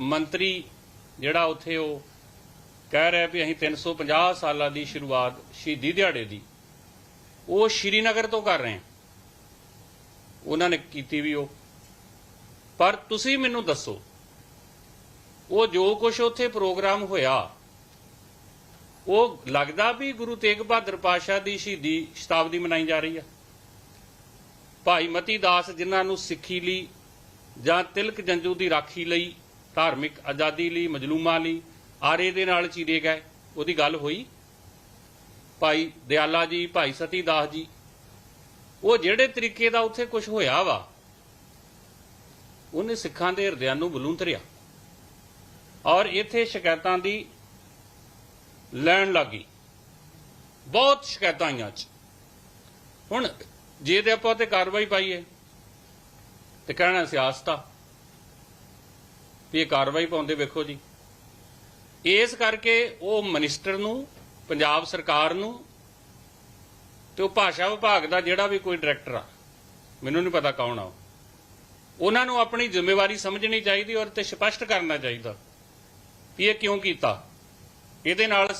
ਮੰਤਰੀ ਜਿਹੜਾ ਉੱਥੇ ਉਹ ਕਹਿ ਰਿਹਾ ਵੀ ਅਸੀਂ 350 ਸਾਲਾਂ ਦੀ ਸ਼ੁਰੂਆਤ ਸ਼ਹੀਦੀ ਦਿਹਾੜੇ ਦੀ, ਉਹ ਸ਼੍ਰੀਨਗਰ ਤੋਂ ਕਰ ਰਹੇ ਹਾਂ ਉਹਨਾਂ ਨੇ ਕੀਤੀ ਵੀ ਉਹ। ਪਰ ਤੁਸੀਂ ਮੈਨੂੰ ਦੱਸੋ, ਉਹ ਜੋ ਕੁਝ ਉੱਥੇ ਪ੍ਰੋਗਰਾਮ ਹੋਇਆ, ਉਹ ਲੱਗਦਾ ਵੀ ਗੁਰੂ ਤੇਗ ਬਹਾਦਰ ਪਾਸ਼ਾ ਦੀ ਸ਼ਹੀਦੀ ਸ਼ਤਾਬਦੀ ਮਨਾਈ ਜਾ ਰਹੀ ਆ? ਭਾਈ ਮਤੀ ਦਾਸ ਜਿਨ੍ਹਾਂ ਨੂੰ ਸਿੱਖੀ ਲਈ ਜਾਂ ਤਿਲਕ ਜੰਜੂ ਦੀ ਰਾਖੀ ਲਈ ਧਾਰਮਿਕ ਆਜ਼ਾਦੀ ਲਈ, ਮਜਲੂਮਾਂ ਲਈ, ਆਰੇ ਦੇ ਨਾਲ ਚੀਰੇ ਗਏ। ਉਹਦੀ ਗੱਲ ਹੋਈ। ਭਾਈ ਦਿਆਲਾ ਜੀ, ਭਾਈ ਸਤੀ ਦਾਸ ਜੀ, ਉਹ ਜਿਹੜੇ ਤਰੀਕੇ ਦਾ ਉੱਥੇ ਕੁਝ ਹੋਇਆ ਵਾ, ਉਹਨੇ ਸਿੱਖਾਂ ਦੇ ਹਿਰਦਿਆਂ ਨੂੰ ਬਲੂੰਤਰਿਆ ਔਰ ਇੱਥੇ ਸ਼ਿਕਾਇਤਾਂ ਦੀ ਲੈਣ ਲੱਗੀ। ਬਹੁਤ ਸ਼ਿਕਾਇਤਾਂ ਆਈਆਂ ਚ ਹੁਣ ਜੇ ਤੇ ਆਪਾਂ ਤੇ ਕਾਰਵਾਈ ਪਾਈਏ, ਤੇ ਕਹਿਣਾ ਸਿਆਸਤ ਆ। ਵੀ ਇਹ ਕਾਰਵਾਈ ਪਾਉਂਦੇ ਵੇਖੋ ਜੀ। ਇਸ ਕਰਕੇ ਉਹ ਮਿਨਿਸਟਰ ਨੂੰ, ਪੰਜਾਬ ਸਰਕਾਰ ਨੂੰ ਤੇ ਉਹ ਭਾਸ਼ਾ ਵਿਭਾਗ ਦਾ ਜਿਹੜਾ ਵੀ ਕੋਈ ਡਾਇਰੈਕਟਰ ਆ, ਮੈਨੂੰ ਨਹੀਂ ਪਤਾ ਕੌਣ ਆ ਉਹਨਾਂ ਨੂੰ ਆਪਣੀ ਜ਼ਿੰਮੇਵਾਰੀ ਸਮਝਣੀ ਚਾਹੀਦੀ ਔਰ ਤੇ ਸਪਸ਼ਟ ਕਰਨਾ ਚਾਹੀਦਾ ਵੀ ਇਹ ਕਿਉਂ ਕੀਤਾ। ਇਹਦੇ ਨਾਲ